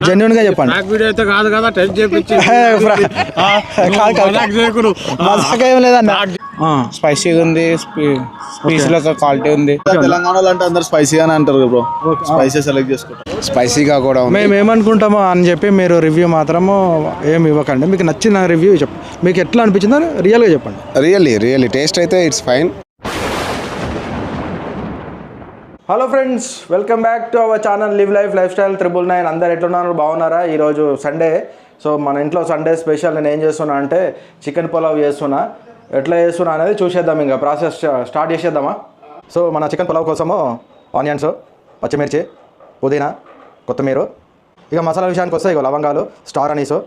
జెన్యున్గా చెప్పండి. నాకు వీడియో అయితే కాదు కదా టెస్ట్ చేపించి. మజాక్ లేదన్న. స్పైసీగా ఉంది పీసులో క్వాలిటీ ఉంది. తెలంగాణలో అంటే అందరు స్పైసీ అని అంటారు బ్రో. స్పైసీ సెలెక్ట్ చేసుకుంటారు. స్పైసీగా కూడా ఉంది. మేము ఏమనుకుంటామో అని చెప్పి మీరు రివ్యూ మాత్రము ఏమి ఇవ్వకండి. మీకు నచ్చిన రివ్యూ చెప్పు మీకు ఎట్లా అనిపించిందో రియల్గా చెప్పండి. రియల్లీ రియల్లీ టేస్ట్ అయితే it's fine hello friends welcome back to our channel live life lifestyle triple nine అందరు ఎట్లున్నారు? బాగున్నారా? ఈరోజు సండే సో మన ఇంట్లో సండే స్పెషల్ నేను ఏం చేస్తున్నా అంటే చికెన్ పులావ్ చేస్తున్నా. ఎట్లా చేస్తున్నా అనేది చూసేద్దాం ఇంకా. ప్రాసెస్ స్టార్ట్ చేసేద్దామా? సో మన చికెన్ పులావ్ కోసము ఆనియన్స్ పచ్చిమిర్చి పుదీనా కొత్తిమీర. ఇక మసాలా విషయానికి వస్తే ఇగో లవంగాలు స్టార్ అనీసు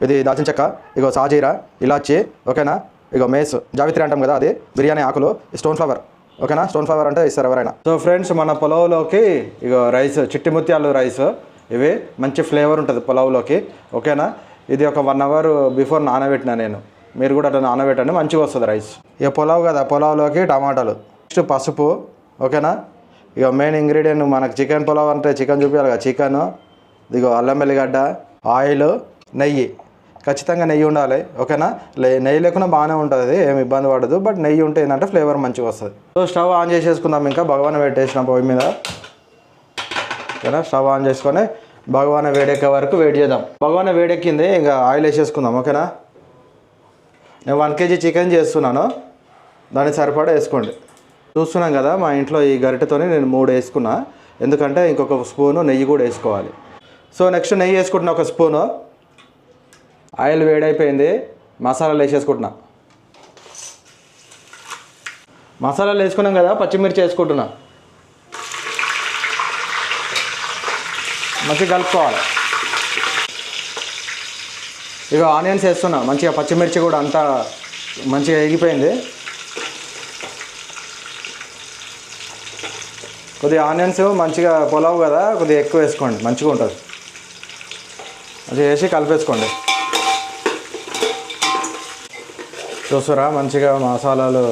ఇది దాల్చిన చెక్క ఇగో సాజీరా ఇలాచి ఓకేనా? ఇగో మేస్ జావిత్రి అంటాం కదా అది బిర్యానీ ఆకులు స్టోన్ ఫ్లవర్. ఓకేనా? స్టోన్ ఫ్లవర్ అంటే ఇస్తారు ఎవరైనా. సో ఫ్రెండ్స్ మన పొలవులోకి ఇగో రైస్ చిట్టి ముత్యాలు రైస్ ఇవి మంచి ఫ్లేవర్ ఉంటుంది పొలవులోకి ఓకేనా? ఇది ఒక వన్ అవర్ బిఫోర్ నానబెట్టిన నేను. మీరు కూడా అట్లా నానబెట్టండి మంచిగా వస్తుంది రైస్ ఇక పొలావ్ కదా పొలావ్లోకి టమాటాలు. నెక్స్ట్ పసుపు ఓకేనా? ఇక మెయిన్ ఇంగ్రీడియంట్ మనకు చికెన్ పులావ్ అంటే చికెన్ చూపించాలి కదా చికెన్ ఇదిగో అల్లం వెల్లిగడ్డ ఆయిల్ నెయ్యి. ఖచ్చితంగా నెయ్యి ఉండాలి ఓకేనా? లే నెయ్యి లేకుండా బాగానే ఉంటుంది ఏమి ఇబ్బంది పడదు బట్ నెయ్యి ఉంటే ఏంటంటే ఫ్లేవర్ మంచిగా వస్తుంది. సో స్టవ్ ఆన్ చేసేసుకుందాం ఇంకా భగవాన్ పెట్టేసిన పొయ్యి మీద. ఓకేనా? స్టవ్ ఆన్ చేసుకొని భగవాన్ వేడెక్కే వరకు వెయిట్ చేద్దాం. భగవాన్ వేడెక్కింది ఇంకా ఆయిల్ వేసేసుకుందాం ఓకేనా? నేను వన్ కేజీ చికెన్ చేస్తున్నాను దానికి సరిపడా వేసుకోండి. చూస్తున్నాం కదా మా ఇంట్లో ఈ గరిటెతోని నేను మూడు వేసుకున్నా ఎందుకంటే ఇంకొక స్పూను నెయ్యి కూడా వేసుకోవాలి. సో నెక్స్ట్ నెయ్యి వేసుకుంటున్నా ఒక స్పూను. ఆయిల్ వేడైపోయింది మసాలాలు వేసేసుకుంటున్నా. మసాలాలు వేసుకున్నాం కదా పచ్చిమిర్చి వేసుకుంటున్నా. మంచిగా కలుపుకోవాలి. ఇక ఆనియన్స్ వేస్తున్నా మంచిగా పచ్చిమిర్చి కూడా అంతా మంచిగా ఎగిపోయింది కొద్దిగా ఆనియన్స్ మంచిగా పొలావు కదా కొద్దిగా ఎక్కువ వేసుకోండి మంచిగా ఉంటుంది. మంచిగా వేసి కలిపేసుకోండి. చూసారా మంచిగా మసాలాలు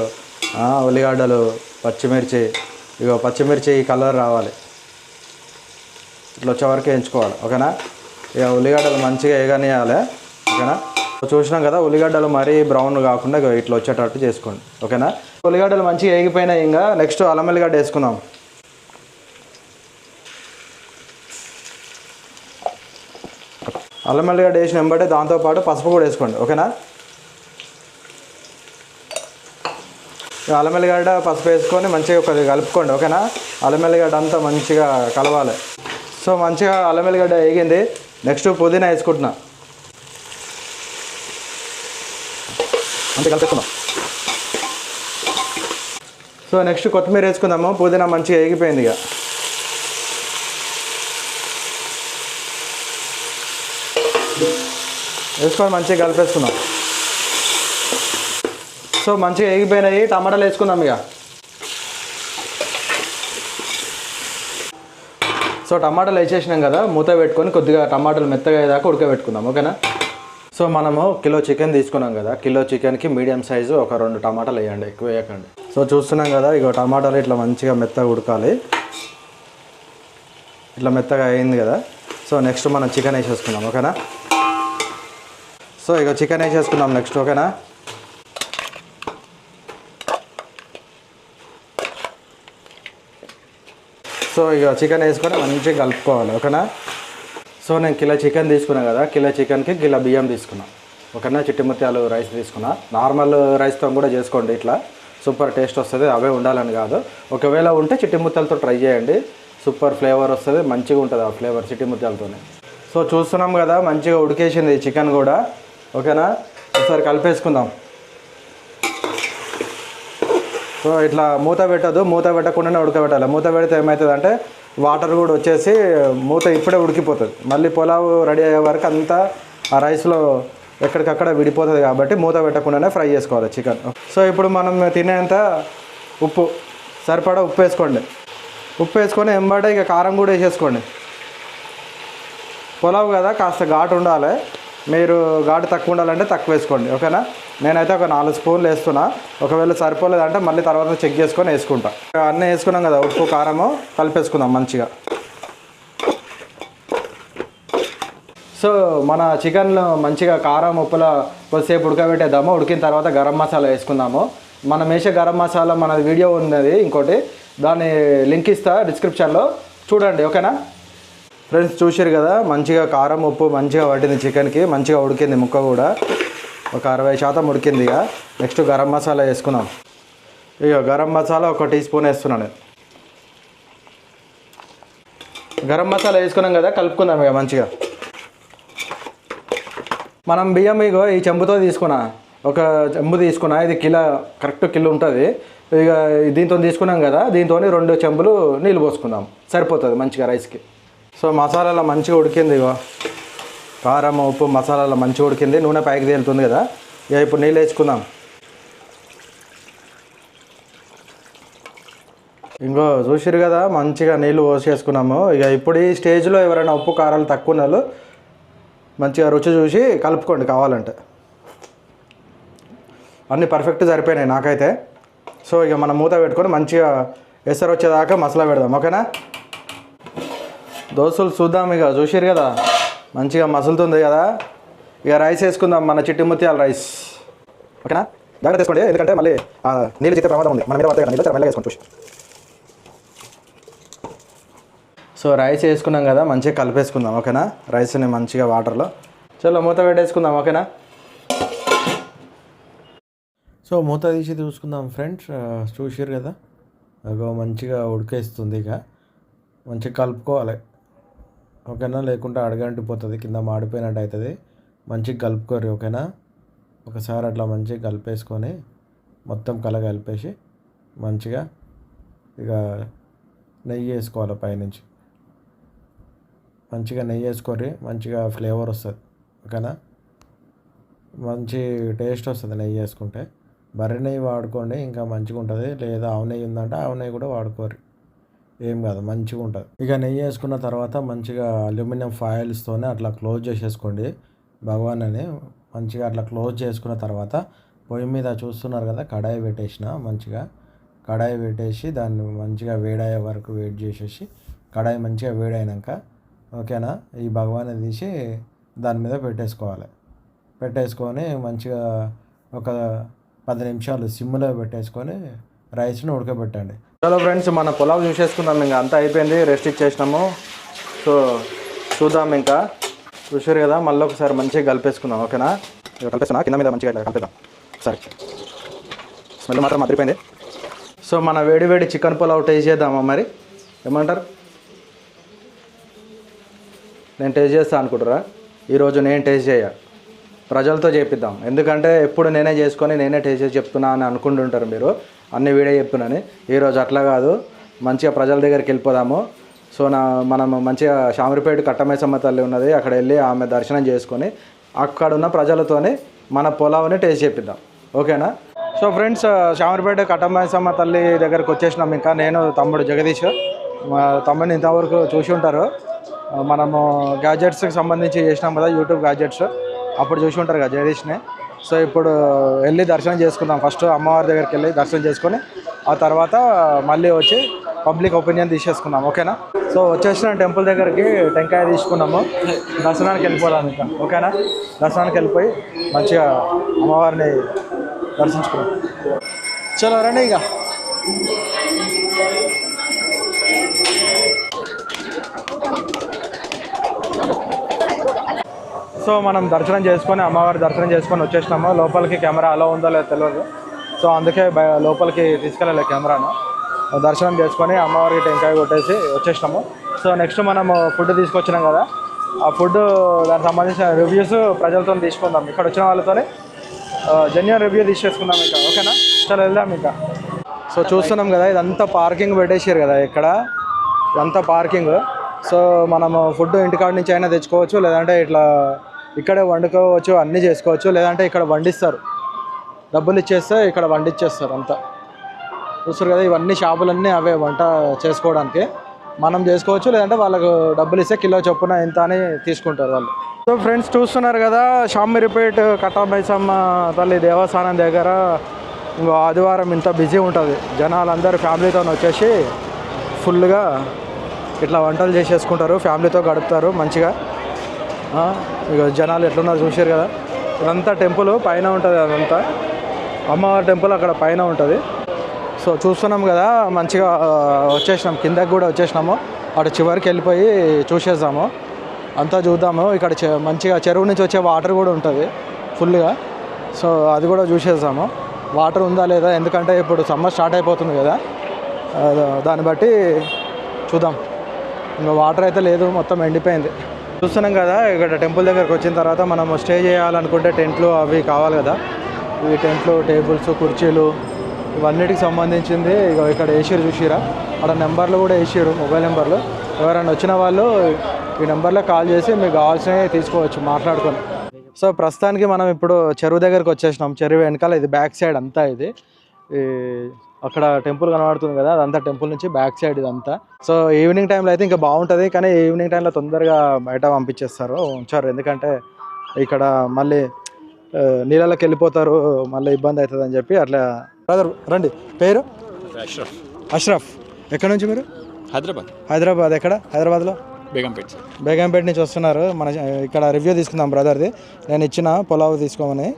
ఉల్లిగడ్డలు పచ్చిమిర్చి ఇగో పచ్చిమిర్చి ఈ కలర్ రావాలి. ఇట్లా వచ్చే వరకు వేయించుకోవాలి ఓకేనా? ఇక ఉల్లిగడ్డలు మంచిగా వేగనియాలి ఓకేనా? చూసినాం కదా ఉల్లిగడ్డలు మరీ బ్రౌన్ కాకుండా ఇట్లా వచ్చేటట్టు చేసుకోండి ఓకేనా? ఉల్లిగడ్డలు మంచిగా వేగిపోయినాయి ఇంకా నెక్స్ట్ అల్లం వెల్లిగడ్డ వేసుకుందాం. అల్లం ఉల్లిగడ్డ వేసిన వెంబడే దాంతోపాటు పసుపు కూడా వేసుకోండి ఓకేనా? అల్లం వెల్లిగడ్డ పసుపు వేసుకొని మంచిగా కొద్దిగా కలుపుకోండి ఓకేనా? అల్లం వెల్లిగడ్డ అంతా మంచిగా కలవాలి. సో మంచిగా అల్లం వెల్లిగడ్డ వేగింది. నెక్స్ట్ పుదీనా వేసుకుంటున్నా. అంతే కలిపేసుకుందాం. సో నెక్స్ట్ కొత్తిమీర వేసుకుందాము. పుదీనా మంచిగా వేగిపోయింది ఇక. వేసుకొని మంచిగా కలిపేసుకుందాం. సో మంచిగా ఎగిపోయినాయి టమాటాలు వేసుకుందాం ఇక. సో టమాటాలు వేసేసినాం కదా మూత పెట్టుకొని కొద్దిగా టమాటాలు మెత్తగా అయ్యేదాకా ఉడకబెట్టుకుందాం ఓకేనా? సో మనము కిలో చికెన్ తీసుకున్నాం కదా కిలో చికెన్కి మీడియం సైజు ఒక రెండు టమాటాలు వేయండి ఎక్కువ వేయకండి. సో చూస్తున్నాం కదా ఇక టమాటాలు ఇట్లా మంచిగా మెత్తగా ఉడకాలి. ఇట్లా మెత్తగా అయింది కదా సో నెక్స్ట్ మనం చికెన్ వేసేసుకుందాం ఓకేనా? సో ఇక చికెన్ వేసేసుకుందాం నెక్స్ట్ ఓకేనా? సో ఇక చికెన్ వేసుకొని మంచిగా కలుపుకోవాలి ఓకేనా? సో నేను కిలో చికెన్ తీసుకున్నా కదా కిలో చికెన్కి కిలో బియ్యం తీసుకున్నా. ఓకేనా? చిట్టి ముత్యాలు రైస్ తీసుకున్నా. నార్మల్ రైస్తో కూడా చేసుకోండి ఇట్లా. సూపర్ టేస్ట్ వస్తుంది అవే ఉండాలని కాదు. ఒకవేళ ఉంటే చిట్టి ముత్యాలతో ట్రై చేయండి. సూపర్ ఫ్లేవర్ వస్తుంది మంచిగా ఉంటుంది ఆ ఫ్లేవర్ చిట్టి ముత్యాలతోనే. సో చూస్తున్నాం కదా మంచిగా ఉడికేసింది చికెన్ కూడా. ఓకేనా? ఒకసారి కలిపేసుకుందాం. సో ఇట్లా మూత పెట్టదు మూత పెట్టకుండానే ఉడకబెట్టాలి. మూత పెడితే ఏమవుతుంది అంటే వాటర్ కూడా వచ్చేసి మూత ఇప్పుడే ఉడికిపోతుంది. మళ్ళీ పులావ్ రెడీ అయ్యే వరకు అంతా ఆ రైస్లో ఎక్కడికక్కడ విడిపోతుంది కాబట్టి మూత పెట్టకుండానే ఫ్రై చేసుకోవాలి చికెన్. సో ఇప్పుడు మనం తినేంత ఉప్పు. సరిపడా ఉప్పు వేసుకోండి. ఉప్పు వేసుకొని ఎంబడే ఇక కారం కూడా వేసేసుకోండి. పులావ్ కదా కాస్త ఘాటు ఉండాలి. మీరు ఘాటు తక్కువ ఉండాలంటే తక్కువ వేసుకోండి ఓకేనా? నేనైతే ఒక నాలుగు స్పూన్లు వేస్తున్నా. ఒకవేళ సరిపోలేదంటే మళ్ళీ తర్వాత చెక్ చేసుకొని వేసుకుంటా. అన్నీ వేసుకున్నాం కదా ఉప్పు కారము కలిపేసుకుందాం మంచిగా. సో మన చికెన్లో మంచిగా కారం ఉప్పుల కొద్దిసేపు ఉడకబెట్టేద్దాము. ఉడికిన తర్వాత గరం మసాలా వేసుకుందాము. మనం వేసే గరం మసాలా మన వీడియో ఉన్నది ఇంకోటి. దాని లింక్ ఇస్తా డిస్క్రిప్షన్లో. చూడండి ఓకేనా? ఫ్రెండ్స్ చూసారు కదా మంచిగా కారం ఉప్పు మంచిగా పట్టింది చికెన్కి మంచిగా ఉడికింది ముక్క కూడా. ఒక అరవై శాతం ఉడికింది ఇక. నెక్స్ట్ గరం మసాలా వేసుకున్నాం ఇక గరం మసాలా ఒక టీ స్పూన్ వేస్తున్నాను. గరం మసాలా వేసుకున్నాం కదా కలుపుకుందాం ఇక మంచిగా. మనం బియ్యం ఇగో ఈ చెంబుతో తీసుకున్నా. ఒక చెంబు తీసుకున్నా ఇది కిలో కరెక్ట్ కిలో ఉంటుంది. ఇక దీంతో తీసుకున్నాం కదా దీంతో రెండు చెంబులు నీళ్ళు పోసుకుందాం. సరిపోతుంది మంచిగా రైస్కి. సో మసాలాలో మంచిగా ఉడికింది ఇగో. కారం ఉప్పు మసాలాలో మంచిగా ఉడికింది. నూనె పైకి తేలుతుంది కదా. ఇక ఇప్పుడు నీళ్ళు వేసుకుందాం. ఇంకో చూసిరు కదా మంచిగా నీళ్ళు పోసేసుకున్నాము. ఇక ఇప్పుడు ఈ స్టేజ్లో ఎవరైనా ఉప్పు కారాలు తక్కువ ఉన్న వాళ్ళు మంచిగా రుచి చూసి కలుపుకోండి కావాలంటే. అన్నీ పర్ఫెక్ట్ సరిపోయినాయి నాకైతే. సో ఇక మనం మూత పెట్టుకొని మంచిగా ఎసరు వచ్చేదాకా మసాలా పెడదాం. ఓకేనా? దోసలు చూద్దాం ఇక చూసిరు కదా. మంచిగా మసులుతుంది కదా. ఇక రైస్ వేసుకుందాం మన చిట్టి ముత్యాల రైస్. ఓకేనా? జాగ్రత్త తీసుకోండి ఎందుకంటే మళ్ళీ నీళ్ళు చిత్తే ప్రమాదం ఉంది. మన మీద పడతాయి కదా నీళ్ళు మెల్లగా వేసుకోండి చూసి. సో రైస్ వేసుకున్నాం కదా మంచిగా కలిపేసుకుందాం ఓకేనా? రైస్ని మంచిగా వాటర్లో. చలో మూత పెట్టేసుకుందాం ఓకేనా? సో మూత తీసి చూసుకుందాం ఫ్రెండ్స్. చూసారు కదా? అగో మంచిగా ఉడికేస్తుంది ఇక. మంచిగా కలుపుకోవాలి. ఓకేనా? లేకుంటే అడగంటిపోతుంది కింద మాడిపోయినట్టు అవుతుంది మంచిగా కలుపుకోరు ఓకేనా? ఒకసారి అట్లా మంచిగా కలిపేసుకొని మొత్తం కల కలిపేసి మంచిగా ఇక నెయ్యి వేసుకోవాలి పైనుంచి. మంచిగా నెయ్యి వేసుకొని మంచిగా ఫ్లేవర్ వస్తుంది ఓకేనా? మంచి టేస్ట్ వస్తుంది నెయ్యి వేసుకుంటే. బర్రె నెయ్యి వాడుకోండి ఇంకా మంచిగా ఉంటుంది లేదా ఆవు నెయ్యి ఉందంటే ఆవు నెయ్యి కూడా వాడుకోరు ఏం కాదు మంచిగా ఉంటుంది. ఇక నెయ్యి వేసుకున్న తర్వాత మంచిగా అల్యూమినియం ఫాయిల్స్తోనే అట్లా క్లోజ్ చేసేసుకోండి. భగవాన్ అని మంచిగా అట్లా క్లోజ్ చేసుకున్న తర్వాత పొయ్యి మీద చూస్తున్నారు కదా కడాయి పెట్టేసిన మంచిగా. కడాయి పెట్టేసి దాన్ని మంచిగా వేడయ్యే వరకు వెయిట్ చేసేసి కడాయి మంచిగా వేడైనాక ఓకేనా? ఈ భగవాన్ తీసి దాని మీద పెట్టేసుకోవాలి. పెట్టేసుకొని మంచిగా ఒక పది నిమిషాలు సిమ్లో పెట్టేసుకొని రైస్ని ఉడకబెట్టండి. హలో ఫ్రెండ్స్ మన పొలావ్ చూసేసుకుందాం ఇంకా అంతా అయిపోయింది రెస్ట్ ఇచ్చేసినాము. సో చూద్దాం ఇంకా. చూసారు కదా మళ్ళీ ఒకసారి మంచిగా కలిపేసుకుందాం ఓకేనా కలిపేస్తున్నా కింద మీద మంచిగా ఇట్లా కలిపేద్దాం. సరే స్మెల్ మాత్రం మదిరిపోయింది సో మన వేడి వేడి చికెన్ పులావ్ టేస్ట్ చేద్దామా మరి? ఏమంటారు? నేను టేస్ట్ చేస్తాను అనుకుంటారా ఈరోజు నేను టేస్ట్ చేయ. ప్రజలతో చేపిద్దాం. ఎందుకంటే ఎప్పుడు నేనే చేసుకొని నేనే టేస్ట్ చేసి చెప్తున్నా అని అనుకుంటుంటారు మీరు. అన్ని వీడియో చెప్తున్నాను. ఈరోజు అట్లా కాదు. మంచిగా ప్రజల దగ్గరికి వెళ్ళిపోదాము. సో నా మనం మంచిగా షామరిపేట కట్టమేసమ్మ తల్లి ఉన్నది. అక్కడ వెళ్ళి ఆమె దర్శనం చేసుకొని అక్కడ ఉన్న ప్రజలతోని మన పొలావుని టేస్ట్ చేపిద్దాం. ఓకేనా? సో ఫ్రెండ్స్ షామరిపేట కట్టమేసమ్మ తల్లి దగ్గరకు వచ్చేసినాం ఇంకా. నేను తమ్ముడు జగదీష్. మా తమ్ముడిని ఇంతవరకు చూసి ఉంటారు. మనము గ్యాజెట్స్కి సంబంధించి చేసినాం కదా యూట్యూబ్ గ్యాజెట్స్ అప్పుడు చూసి ఉంటారు కదా జగదీష్ని. సో ఇప్పుడు వెళ్ళి దర్శనం చేసుకుందాం. ఫస్ట్ అమ్మవారి దగ్గరికి వెళ్ళి దర్శనం చేసుకొని ఆ తర్వాత మళ్ళీ వచ్చి పబ్లిక్ ఒపీనియన్ తీసేసుకుందాం. ఓకేనా? సో వచ్చేసిన టెంపుల్ దగ్గరికి టెంకాయ తీసుకున్నాము. దర్శనానికి వెళ్ళిపోదాం ఇంకా. ఓకేనా? దర్శనానికి వెళ్ళిపోయి మంచిగా అమ్మవారిని దర్శించుకున్నాం చలో రండి ఇక. సో మనం దర్శనం చేసుకొని అమ్మవారి దర్శనం చేసుకొని వచ్చేసినాము. లోపలికి కెమెరా అలా ఉందో లేదో తెలియదు సో అందుకే బయ- లోపలికి తీసుకెళ్ళలే కెమెరాను. దర్శనం చేసుకొని అమ్మవారికి టెంకాయ కొట్టేసి వచ్చేసినాము. సో నెక్స్ట్ మనము ఫుడ్ తీసుకొచ్చినాం కదా. ఆ ఫుడ్ దానికి సంబంధించిన రివ్యూస్ ప్రజలతో తీసుకుందాం. ఇక్కడ వచ్చిన వాళ్ళతోనే జెన్యున్ రివ్యూ తీసేసుకుందాం ఇంకా. ఓకేనా? చాలా వెళ్దాం ఇంకా. సో చూస్తున్నాం కదా ఇదంతా పార్కింగ్ పెట్టేసారు కదా ఇక్కడ. ఇదంతా పార్కింగ్. సో మనము ఫుడ్ ఇంటికాడ నుంచి అయినా తెచ్చుకోవచ్చు లేదంటే ఇట్లా ఇక్కడే వండుకోవచ్చు అన్నీ చేసుకోవచ్చు లేదంటే ఇక్కడ వండిస్తారు. డబ్బులు ఇచ్చేస్తే ఇక్కడ వండిచ్చేస్తారు అంతా. చూస్తారు కదా ఇవన్నీ షాపులన్నీ అవే వంట చేసుకోవడానికి. మనం చేసుకోవచ్చు లేదంటే వాళ్ళకు డబ్బులు ఇస్తే కిలో చొప్పున ఎంత అని తీసుకుంటారు వాళ్ళు. సో ఫ్రెండ్స్ చూస్తున్నారు కదా షామిరిపేట్ కట్టాబైసమ్మ తల్లి దేవస్థానం దగ్గర ఇంకో ఆదివారం ఇంత బిజీ ఉంటుంది. జనాలందరూ ఫ్యామిలీతో వచ్చేసి ఫుల్గా ఇట్లా వంటలు చేసేసుకుంటారు ఫ్యామిలీతో గడుపుతారు మంచిగా. ఇక జనాలు ఎట్లున్నారు చూసారు కదా? ఇదంతా టెంపుల్ పైన ఉంటుంది అదంతా. అమ్మవారి టెంపుల్ అక్కడ పైన ఉంటుంది. సో చూస్తున్నాం కదా మంచిగా వచ్చేసినాం. కిందకి కూడా వచ్చేసినాము. అటు చివరికి వెళ్ళిపోయి చూసేద్దాము. అంతా చూద్దాము. ఇక్కడ మంచిగా చెరువు నుంచి వచ్చే వాటర్ కూడా ఉంటుంది ఫుల్గా సో అది కూడా చూసేద్దాము. వాటర్ ఉందా లేదా? ఎందుకంటే ఇప్పుడు సమ్మర్ స్టార్ట్ అయిపోతుంది కదా. దాన్ని బట్టి చూద్దాం. ఇంకా వాటర్ అయితే లేదు మొత్తం ఎండిపోయింది. చూస్తున్నాం కదా ఇక్కడ టెంపుల్ దగ్గరకు వచ్చిన తర్వాత మనం స్టే చేయాలనుకుంటే టెంట్లు అవి కావాలి కదా. ఈ టెంట్లు టేబుల్స్ కుర్చీలు ఇవన్నిటికి సంబంధించింది. ఇక ఇక్కడ వేసారు చూసిరా అక్కడ నెంబర్లు కూడా వేసారు మొబైల్ నెంబర్లు. ఎవరైనా వచ్చిన వాళ్ళు ఈ నెంబర్లో కాల్ చేసి మీకు కావాల్సినవి తీసుకోవచ్చు మాట్లాడుకొని. సో ప్రస్తుతానికి మనం ఇప్పుడు చెరువు దగ్గరకు వచ్చేసినాం. చెరువు వెనకాల ఇది బ్యాక్ సైడ్ అంతా ఇది. ఈ అక్కడ టెంపుల్ కనబడుతుంది కదా అదంతా టెంపుల్ నుంచి బ్యాక్ సైడ్ ఇదంతా. సో ఈవినింగ్ టైంలో అయితే ఇంకా బాగుంటుంది కానీ ఈవినింగ్ టైంలో తొందరగా బయట పంపించేస్తారు. ఉంచారు ఎందుకంటే ఇక్కడ మళ్ళీ ఆ, నీళ్ళలోకి వెళ్ళిపోతారు మళ్ళీ ఇబ్బంది అవుతుంది అని చెప్పి అట్లా. బ్రదర్ రండి. పేరు? అష్రఫ్. అష్రఫ్. ఎక్కడి నుంచి మీరు? హైదరాబాద్. హైదరాబాద్. ఎక్కడ? హైదరాబాద్లో? బేగంపేట్ బేగంపేట నుంచి వస్తున్నారు. మన ఇక్కడ రివ్యూ తీసుకుందాం బ్రదర్ది నేను ఇచ్చిన పులావ్ తీసుకోమని.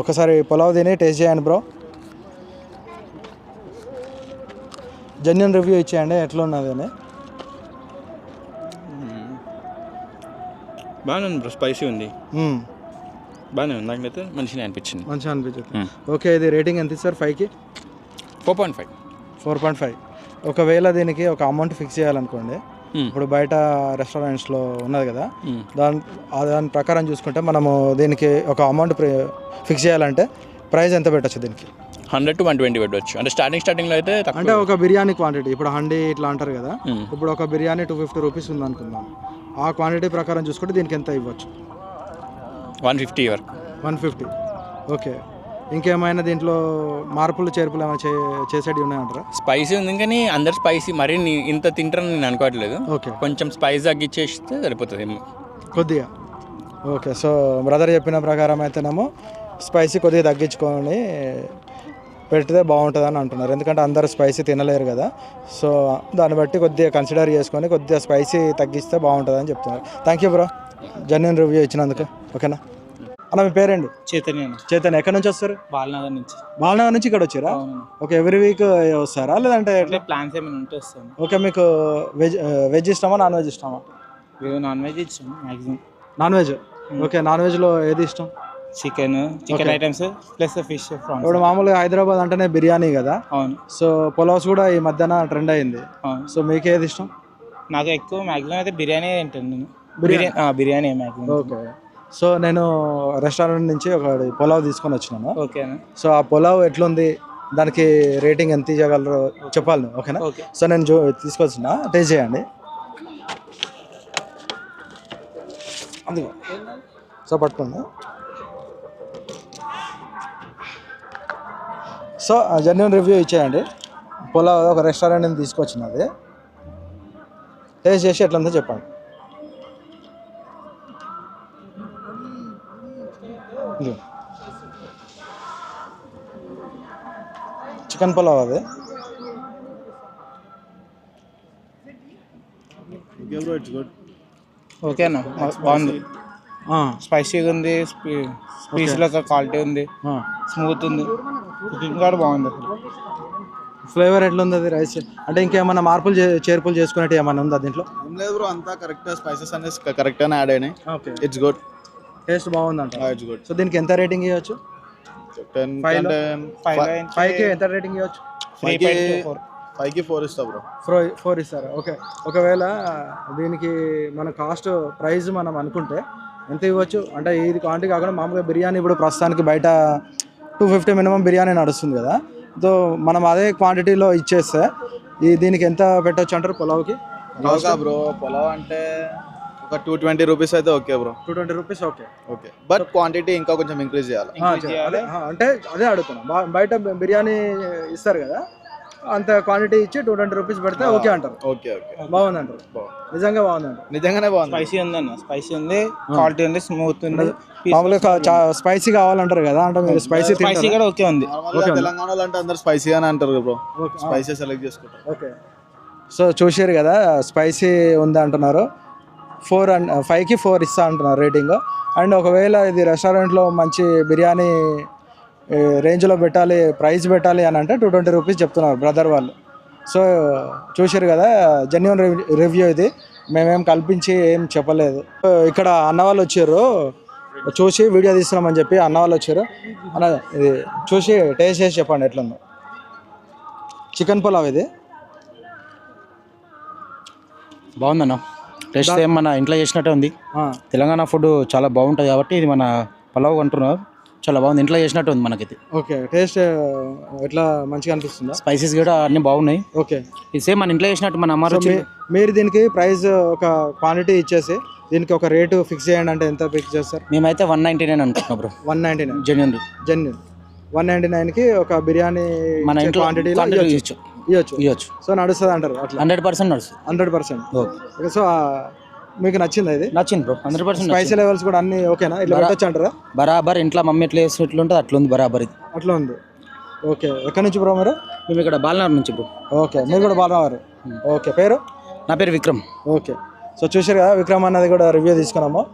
ఒకసారి పులావ్ తిని టేస్ట్ చేయండి బ్రో జెన్యున్ రివ్యూ ఇచ్చేయండి ఎట్లా ఉన్నది అని బాగానే ఉంది బ్రో స్పైసీ ఉంది. బాగానే ఉంది నాకైతే మంచిగా అనిపించింది. మంచిగా అనిపించదు. ఓకే ఇది రేటింగ్ ఎంత ఇస్తారు ఫైవ్కి? Four point five. Four point five. ఒకవేళ దీనికి ఒక అమౌంట్ ఫిక్స్ చేయాలనుకోండి ఇప్పుడు బయట రెస్టారెంట్స్లో ఉన్నది కదా దాని దాని ప్రకారం చూసుకుంటే మనము దీనికి ఒక అమౌంట్ ఫిక్స్ చేయాలంటే ప్రైస్ ఎంత పెట్టచ్చు దీనికి? హండ్రెడ్ టు వన్ ట్వంటీ పెట్టవచ్చు అంటే స్టార్టింగ్ స్టార్టింగ్లో అయితే అంటే ఒక బిర్యానీ క్వాంటిటీ ఇప్పుడు హండీ ఇట్లా అంటారు కదా. ఇప్పుడు ఒక బిర్యానీ టూ ఫిఫ్టీ రూపీస్ ఉంది అనుకుందాం ఆ క్వాంటిటీ ప్రకారం చూసుకుంటే దీనికి ఎంత ఇవ్వచ్చు? వన్ ఫిఫ్టీ వరకు. One fifty. ఓకే. ఇంకేమైనా దీంట్లో మార్పులు చేర్పులు ఏమైనా చే చేసేటివి ఉన్నాయంటారా? స్పైసీ ఉంది కానీ అందరు స్పైసీ మరీ ఇంత తింటారని నేను అనుకోవట్లేదు. ఓకే. కొంచెం స్పైస్ తగ్గించేస్తే సరిపోతుంది కొద్దిగా. ఓకే. సో బ్రదర్ చెప్పిన ప్రకారం అయితేనేమో స్పైసీ కొద్దిగా తగ్గించుకొని పెడితే బాగుంటుంది అని అంటున్నారు. ఎందుకంటే అందరు స్పైసీ తినలేరు కదా. సో దాన్ని బట్టి కొద్దిగా కన్సిడర్ చేసుకొని కొద్దిగా స్పైసీ తగ్గిస్తే బాగుంటుంది అని చెప్తున్నారు. Thank you bro genuine review ఇచ్చినందుకు. ఓకేనా అన్న మీ పేరేంటి? చైతన్య చైతన్య ఎక్కడి నుంచి వస్తారు? బాలనగర్ నుంచి. బాలనగర్ నుంచి ఇక్కడ వచ్చారా? ఓకే ఎవ్రీ వీక్ వస్తారా? లేదంటే ఎట్లా? ప్లాన్స్ ఏమైనా ఉంటే వస్తాను. ఓకే మీకు వెజ్ వెజ్ ఇష్టమా నాన్ వెజ్ ఇష్టమా? నాన్ వెజ్ ఇచ్చాం maximum non veg okay non వెజ్లో ఏది ఇష్టం? Chicken chicken items plus fish ఇప్పుడు మామూలుగా హైదరాబాద్ అంటేనే బిర్యానీ కదా? అవును. సో పులావ్స్ కూడా ఈ మధ్యన ట్రెండ్ అయింది. అవును. సో మీకు ఏది ఇష్టం? నాకు ఎక్కువ మ్యాక్సిమం అయితే బిర్యానీ తింటాను నేను. Biryani? Biryani maximum okay. So నేను రెస్టారెంట్ నుంచి ఒక పులావ్ తీసుకొని వచ్చినాను. ఓకేనా సో ఆ పులావ్ ఎట్లుంది? దానికి రేటింగ్ ఎంత ఇవ్వగలరో చెప్పాలి ఓకేనా? ఓకే. సో నేను తీసుకొచ్చిన. టేస్ట్ చేయండి. అందుకో సో పట్టుకోండి. సో జెన్యున్ రివ్యూ ఇచ్చేయండి. పులావ్ ఒక రెస్టారెంట్ నుంచి తీసుకొచ్చినది టేస్ట్ చేసి ఎట్లందో చెప్పండి. చికెన్ పులావ్ అది. ఓకేనా బాగుంది. స్పైసీగా ఉంది పీస్లో క్వాలిటీ ఉంది. స్మూత్ ఉంది. కుకింగ్ కూడా బాగుంది అసలు. ఫ్లేవర్ ఎట్లుంది అది రైస్? అంటే ఇంకేమైనా మార్పులు చేర్పులు చేసుకునేటి ఏమైనా ఉందా దీంట్లో? ఏం లేదు బ్రో అంతా కరెక్ట్ స్పైసెస్ అనేది కరెక్ట్గానే యాడ్ అయినాయి. ఓకే. ఇట్స్ గుడ్ టేస్ట్ బాగుందంట. ఇట్స్ గుడ్ సో దీనికి ఎంత రేటింగ్ ఇవ్వచ్చు? టెన్? ఫైవ్ ఫైవ్కి ఎంత రేటింగ్ ఇవ్వచ్చు? ఫోర్ ఫైవ్కి ఫోర్ ఇస్తా బ్రో. ఫోర్ ఫోర్ ఇస్తారా? ఓకే. ఒకవేళ దీనికి మన కాస్ట్ ప్రైస్ మనం అనుకుంటే ఎంత ఇవ్వచ్చు? అంటే ఇది క్వాంటిటీ కాకుండా మామూలుగా బిర్యానీ ఇప్పుడు ప్రస్తుతానికి బయట టూ ఫిఫ్టీ మినిమం బిర్యానీ నడుస్తుంది కదా. సో మనం అదే క్వాంటిటీలో ఇచ్చేస్తే ఈ దీనికి ఎంత పెట్టొచ్చు అంటారు పులావ్కి? పొలావ్ బ్రో పొలావ్ అంటే ఒక టూ ట్వంటీ రూపీస్ అయితే okay bro two twenty rupees okay okay but quantity ఇంకా కొంచెం ఇంక్రీజ్ చేయాలి. అంటే అదే అడుగుతున్నాం. బయట బిర్యానీ ఇస్తారు కదా. అంత క్వాంటిటీ ఇచ్చి టూ ట్వంటీ రూపీస్ పెడితే ఓకే అంటారు. ఓకే ఓకే బాగుంది. అంటారు నిజంగా బాగుంది అంటారు నిజంగానే బాగుంది. స్పైసీ ఉంది అన్న స్పైసీ ఉంది క్వాలిటీ ఉంది. స్మూత్ ఉంది మామూలుగా స్పైసీ కావాలంటారు కదా అంటే మీరు స్పైసీ స్పైసీ కూడా ఓకే ఉంది. తెలంగాణలో అంటే అందరు స్పైసీ అని అంటారు బ్రో స్పైసీ సెలెక్ట్ చేసుకుంటారు. ఓకే సో చూసారు కదా స్పైసీ ఉంది అంటున్నారు. ఫోర్ అండ్ ఫైవ్కి ఫోర్ ఇస్తా అంటున్నారు రేటింగ్ అండ్ ఒకవేళ ఇది రెస్టారెంట్లో మంచి బిర్యానీ రేంజ్లో పెట్టాలి ప్రైస్ పెట్టాలి అని అంటే టూ ట్వంటీ రూపీస్ చెప్తున్నారు బ్రదర్ వాళ్ళు. సో చూసారు కదా జెన్యున్ రివ్యూ ఇది. మేమేం కల్పించి ఏం చెప్పలేదు. ఇక్కడ అన్న వాళ్ళు వచ్చారు. చూసి వీడియో తీస్తున్నామని చెప్పి అన్న వాళ్ళు వచ్చారు. అన్న ఇది చూసి టేస్ట్ చేసి చెప్పండి ఎట్లుందో. చికెన్ పులావ్ ఇది. బాగుందన్న టేస్ట్ సేమ్ మన ఇంట్లో చేసినట్టే ఉంది. తెలంగాణ ఫుడ్ చాలా బాగుంటుంది కాబట్టి ఇది మన పలావ్ అంటున్నారు. చాలా బాగుంది. ఇంట్లో చేసినట్టు ఉంది మనకైతే. ఓకే టేస్ట్ ఎట్లా మంచిగా అనిపిస్తుందా? స్పైసెస్ కూడా అన్ని బాగున్నాయి. ఓకే. ఇది సేమ్ మన ఇంట్లో చేసినట్టు మన అమ్మ మీరు దీనికి ప్రైస్ ఒక క్వాంటిటీ ఇచ్చేసి దీనికి ఒక రేటు ఫిక్స్ చేయండి అంటే ఎంత ఫిక్స్ చేస్తారు? మేమైతే వన్ నైంటీ నైన్ అనుకుంటున్నాం bro. One ninety nine. Genuine genuine one ninety నైన్కి ఒక బిర్యానీ మన ఇంట్లో quantity ఇవ్వచ్చు ఇవ్వచ్చు ఇవ్వచ్చు సో నడుస్తుంది అంటారు అట్లా? హండ్రెడ్ పర్సెంట్ నడుస్తుంది. Hundred percent. ఓకే. సో మీకు నచ్చింది ఇది? నచ్చింది bro hundred percent spicy levels కూడా అన్ని ఓకేనా ఇట్లా పెట్టచ్చు అంటారా? బరాబర్ ఇంట్లో మమ్మీ ఎట్లా అట్లా ఉంది బరాబర్ ఇది. అట్లా ఉంది. ఓకే ఎక్కడి నుంచి బ్రో మీరు? మేము ఇక్కడ బాలనగర్ నుంచి బ్రో ఓకే మీరు కూడా బాగున్నారు ఓకే పేరు? నా పేరు విక్రమ్. ఓకే సో చూసారు కదా విక్రమ్ అన్నది కూడా రివ్యూ తీసుకున్నాము.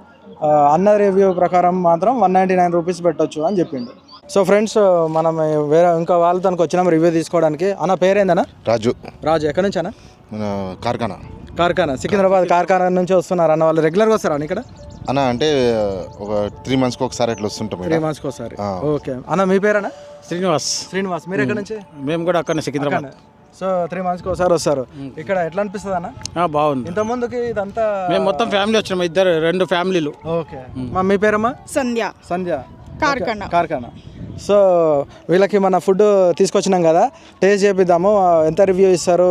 ఆ, అన్న రివ్యూ ప్రకారం మాత్రం వన్ నైంటీ నైన్ రూపీస్ పెట్టొచ్చు అని చెప్పిండు. సో ఫ్రెండ్స్ మనం వేరే ఇంకా వాళ్ళతో వచ్చినాం రివ్యూ తీసుకోవడానికి. అన్న పేరేందన్నా? రాజు. రాజు ఎక్కడి నుంచి అన్న? మన కార్ఖానా. కార్ఖానా సికింద్రాబాద్ కార్ఖానా. నుంచి వస్తున్నారు అన్న వాళ్ళు రెగ్యులర్గా వస్తారా అన్న ఇక్కడ? అన్న అంటే ఒక త్రీ మంత్స్కి ఒకసారి అట్లా వస్తుంటాం త్రీ మంత్స్కి ఒకసారి. ఓకే. అన్న మీ పేరేనా శ్రీనివాస్. శ్రీనివాస్ మీరు ఎక్కడి నుంచి? మేము కూడా అక్కడ సికింద్రాబాద్. సో త్రీ మంత్స్కి ఒకసారి వస్తారు. ఇక్కడ ఎట్లా అనిపిస్తుంది అన్న? ఆ, బాగుంది. ఇంత ముందుకి ఇదంతా మేము మొత్తం ఫ్యామిలీ వచ్చినాము ఇద్దరు రెండు ఫ్యామిలీలు. ఓకే. మా మీ పేరమ్మా? సంధ్య. సంధ్య. కార్ఖానా. సో వీళ్ళకి మన ఫుడ్ తీసుకొచ్చినాం కదా టేస్ట్ చేపిద్దాము ఎంత రివ్యూ ఇస్తారు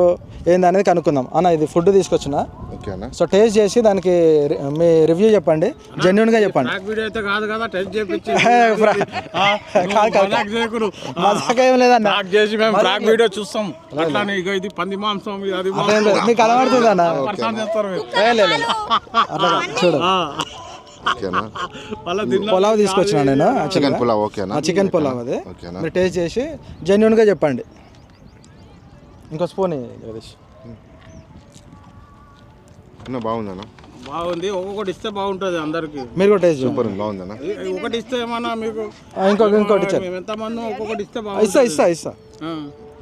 ఏంది అనేది కనుక్కుందాం. అన్న ఇది ఫుడ్ తీసుకొచ్చిన. ఓకే అన్న. సో టేస్ట్ చేసి దానికి మీ రివ్యూ చెప్పండి జెన్యున్గా చెప్పండి. ట్రాక్ వీడియో ఏం లేదన్న. చూస్తాం. ఇది పంది మాంసం. మీకు అలవాడుతుంది అన్న. చూడు. ఆ. ఓకేనా? పులావ్ తీసుకొచ్చిన నేను? చికెన్ పులావ్ ఓకేనా? చికెన్ పులావ్ అది. ఓకేనా? మీరు టేస్ట్ చేసి జెన్యున్గా చెప్పండి. ఇంకో స్పూన్ జగదీష్. అన్న బాగుందన్న? బాగుంది. ఒక్కొక్కటి ఇస్తే బాగుంటుంది అందరికి. మీరు కూడా టేస్ట్ సూపర్ బాగుందన్న? ఒకటి ఇస్తే ఏమన్నా మీకు ఇంకొక ఇంకోటి ఇచ్చారు. మేము ఎంతమంది ఒక్కొక్కటి ఇస్తే ఇస్తా ఇస్తా ఇస్తా.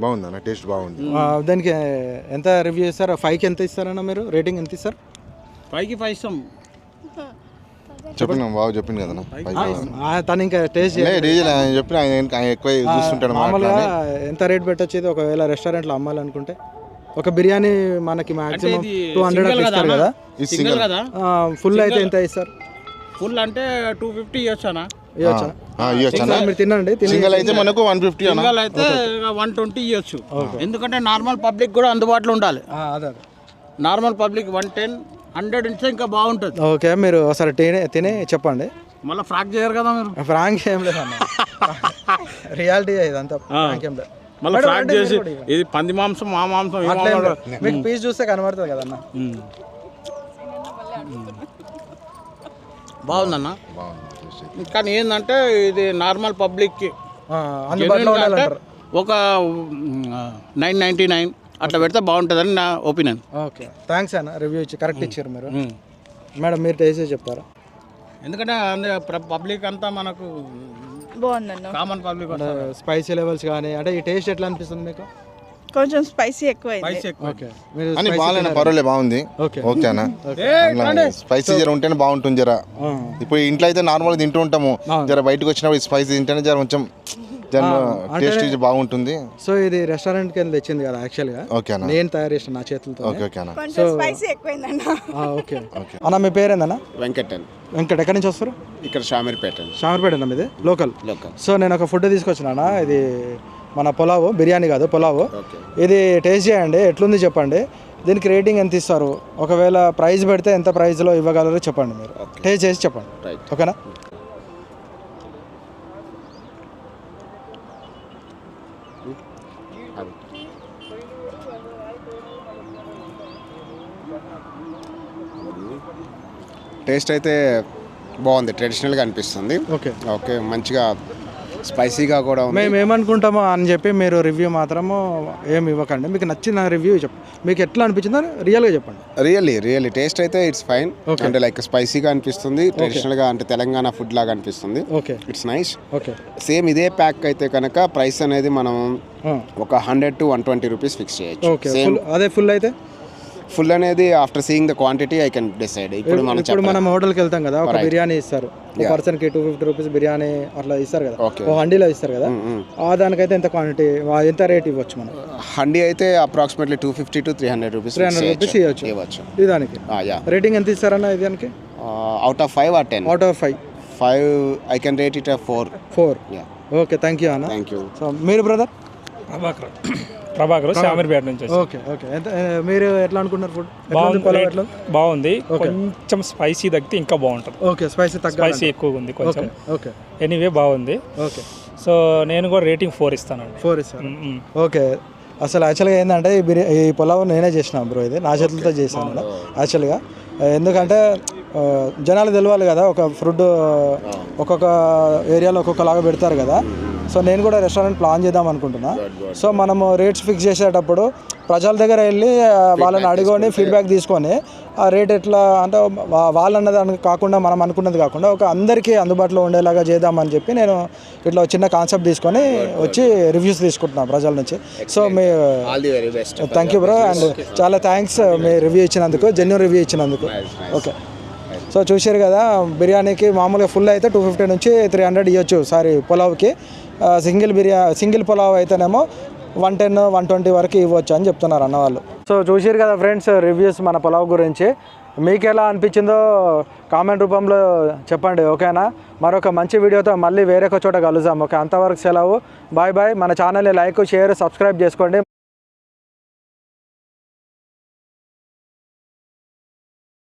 బాగుందన్న టేస్ట్ బాగుంది. దానికి ఎంత రివ్యూ ఇస్తారు ఫైవ్కి ఎంత ఇస్తారన్న మీరు? రేటింగ్ ఎంత ఇస్తారు? పైకి పై ఇస్తాం. చెప్పిన బాగా చెప్పింది ఆ, తను ఇంకా టేస్ట్ డీజిల్ ఆయన చెప్పిన ఆయన ఎక్కువ చూస్తుంటాడు మామూలుగా ఎంత రేట్ పెట్టొచ్చు ఇది ఒకవేళ రెస్టారెంట్లో అమ్మాలనుకుంటే. ఒక బిర్యానీ మనకి మాక్సిమం టూ హండ్రెడ్ ఇస్తారు కదా కదా? సింగిల్ కదా? ఫుల్ అయితే ఎంత ఇస్తారు? ఫుల్ అంటే టూ ఫిఫ్టీ ఇవ్వచ్చు అన్న. ఇవ్వచ్చా? ఇవ్వచ్చు అన్న. మీరు తినండి తిని సింగల్ అయితే మనకు వన్ ఫిఫ్టీ సింగల్ అయితే వన్ ట్వంటీ ఇవ్వచ్చు. ఎందుకంటే నార్మల్ పబ్లిక్ కూడా అందుబాటులో ఉండాలి. ఆ, అదే అదే. Normal public one ten hundred ఇస్తే ఇంకా బాగుంటుంది. ఓకే మీరు ఒకసారి తిని తిని చెప్పండి. మళ్ళీ ఫ్రాక్ చేయరు కదా మీరు? ఫ్రాంక్ ఏం లేదన్న రియాలిటీ ఇదంతా ఫ్రాంక్ ఏం లేదు. మళ్ళీ ఫ్రాక్ చేసి. ఇది పంది మాంసం మా మాంసం అట్లా ఏం మాంసం లేదు. మీకు పీస్ చూస్తే కనబడుతుంది కదన్న ఉమ్. బాగుందన్న. కానీ ఏంటంటే ఇది నార్మల్ పబ్లిక్కి ఆ, అందుబాటులో ఉండాలంటారు. ఒక నైన్ నైంటీ నైన్. అట్లా పెడితే బాగుంటుందని నా ఒపీనియన్. ఓకే. థ్యాంక్స్ అన్న రివ్యూ ఇచ్చి కరెక్ట్ ఇచ్చారు మీరు. మేడం మీరు టేస్ట్ చెప్తారా? ఎందుకంటే పబ్లిక్ అంతా మనకు కామన్ పబ్లిక్ స్పైసీ లెవెల్స్ కానీ అంటే ఈ టేస్ట్ ఎట్లా అనిపిస్తుంది మీకు? కొంచెం స్పైసీ ఎక్కువ ఓకే మీరు అని బాగాలేనా? పర్వాలేదు బాగుంది. ఓకే ఓకే అన్న. స్పైసీ జర ఉంటేనే బాగుంటుంది జర. ఇప్పుడు ఇంట్లో అయితే నార్మల్గా తింటూ ఉంటాము. జర బయటకు వచ్చినప్పుడు స్పైసీ తింటేనే జర కొంచెం జర టేస్ట్ బాగుంటుంది. సో ఇది రెస్టారెంట్కి వెళ్ళి తెచ్చింది కదా యాక్చువల్గా ఓకే అన్న. నేను తయారు చేసిన నా చేతులతో ఓకే ఓకే అన్న. కొంచెం స్పైసీ ఎక్కువైందన్న. ఓకే అన్న మీ పేరేందన్న? వెంకటన్. వెంకట ఎక్కడి నుంచి వస్తారు? ఇక్కడ షామీర్పేట షామర్పేట అన్న మీది? లోకల్ లోకల్ సో నేను ఒక ఫుడ్ తీసుకొచ్చినా ఇది మన పులావు బిర్యానీ కాదు పులావు. ఇది టేస్ట్ చేయండి ఎట్లుంది చెప్పండి. దీనికి రేటింగ్ ఎంత ఇస్తారు? ఒకవేళ ప్రైస్ పెడితే ఎంత ప్రైస్లో ఇవ్వగలరో చెప్పండి మీరు. టేస్ట్ చేసి చెప్పండి. రైట్ ఓకేనా టేస్ట్ అయితే బాగుంది ట్రెడిషనల్గా అనిపిస్తుంది. ఓకే. ఓకే మంచిగా స్పైసీగా కూడా ఉంది. మేము ఏమనుకుంటామో అని చెప్పి మీరు రివ్యూ మాత్రము ఏమి ఇవ్వకండి. మీకు నచ్చిన రివ్యూ చెప్పండి మీకు ఎట్లా అనిపించిందో రియల్గా చెప్పండి. రియల్లీ రియల్లీ టేస్ట్ అయితే ఇట్స్ ఫైన్ అంటే లైక్ స్పైసీగా అనిపిస్తుంది ట్రెడిషనల్గా అంటే తెలంగాణ ఫుడ్ లాగా అనిపిస్తుంది. Okay. It's nice okay. Same ఇదే ప్యాక్ అయితే కనుక ప్రైస్ అనేది మనం ఒక hundred to one twenty rupees fix చేయొచ్చు. అదే ఫుల్ అయితే? ఫుల్ అనేది after seeing the quantity I can decide ఇప్పుడు మనం ఇప్పుడు మనం హోటల్కి వెళ్తాం కదా ఒక. బిర్యానీ ఇస్తారు. ఒక Yeah. పర్సన్కి టూ ఫిఫ్టీ రూపీస్ బిర్యానీ అట్లా ఇస్తారు కదా. ఒక హండీలో ఇస్తారు కదా. Mm, mm. ఆ దానికైతే ఎంత క్వాంటిటీ ఎంత రేట్ ఇవ్వచ్చు మనం? హండీ అయితే approximately two fifty to three hundred rupees three hundred rupees ఇవ్వచ్చు. ఇవ్వచ్చు. ఇది దానికి. యా రేటింగ్ ఎంత ఇస్తారన్న ఇది దానికి? Out of five or ten out of five five I can rate it four four ya okay thank you అన్న thank you so మీరు బ్రదర్ ప్రభాకర్ ప్రభాకర్ శామీర్పేట నుంచి ఓకే ఓకే. ఎంత మీరు ఎట్లా అనుకున్నారు ఫుడ్ బాగుంది బాగుంది. కొంచెం స్పైసీ తగ్గితే ఇంకా బాగుంటుంది. ఓకే స్పైసీ తగ్గ స్పైసీ ఎక్కువగా ఉంది కొంచెం. ఓకే ఎనీవే బాగుంది. ఓకే. సో నేను కూడా రేటింగ్ ఫోర్ ఇస్తానండి. ఫోర్ మ్. ఓకే. అసలు యాక్చువల్గా ఏంటంటే ఈ బిర్యా ఈ పులావ్ నేనే చేసిన బ్రో ఇది. నా చేతులతో చేశాను యాక్చువల్గా ఎందుకంటే జనాలు తెలవాలి కదా ఒక ఫుడ్ ఒక్కొక్క ఏరియాలో ఒక్కొక్కలాగా పెడతారు కదా. సో నేను కూడా రెస్టారెంట్ ప్లాన్ చేద్దాం అనుకుంటున్నా. సో మనము రేట్స్ ఫిక్స్ చేసేటప్పుడు ప్రజల దగ్గర వెళ్ళి వాళ్ళని అడుగుని ఫీడ్బ్యాక్ తీసుకొని ఆ రేట్ ఎట్లా అంటే వాళ్ళు అన్నదానికి కాకుండా మనం అనుకున్నది కాకుండా ఒక అందరికీ అందుబాటులో ఉండేలాగా చేద్దామని చెప్పి నేను ఇట్లా చిన్న కాన్సెప్ట్ తీసుకొని వచ్చి రివ్యూస్ తీసుకుంటున్నాను ప్రజల నుంచి. సో మీ థ్యాంక్ యూ బ్రో అండ్ చాలా థ్యాంక్స్ మీ రివ్యూ ఇచ్చినందుకు జెన్యున్ రివ్యూ ఇచ్చినందుకు. ఓకే సో చూసారు కదా బిర్యానీకి మామూలుగా ఫుల్ అయితే టూ ఫిఫ్టీ నుంచి త్రీ హండ్రెడ్ ఇవ్వచ్చు సారీ పులావ్కి. సింగిల్ బిర్యా సింగిల్ పులావ్ అయితేనేమో వన్ టెన్ వన్ ట్వంటీ వరకు ఇవ్వచ్చు అని చెప్తున్నారు అన్న వాళ్ళు. సో చూసారు కదా ఫ్రెండ్స్ రివ్యూస్ మన పులావ్ గురించి. మీకు ఎలా అనిపించిందో కామెంట్ రూపంలో చెప్పండి ఓకేనా? మరొక మంచి వీడియోతో మళ్ళీ వేరొక చోట కలుద్దాం ఓకే? అంతవరకు సెలవు. Bye bye. మన ఛానల్ని లైక్ షేర్ సబ్స్క్రైబ్ చేసుకోండి.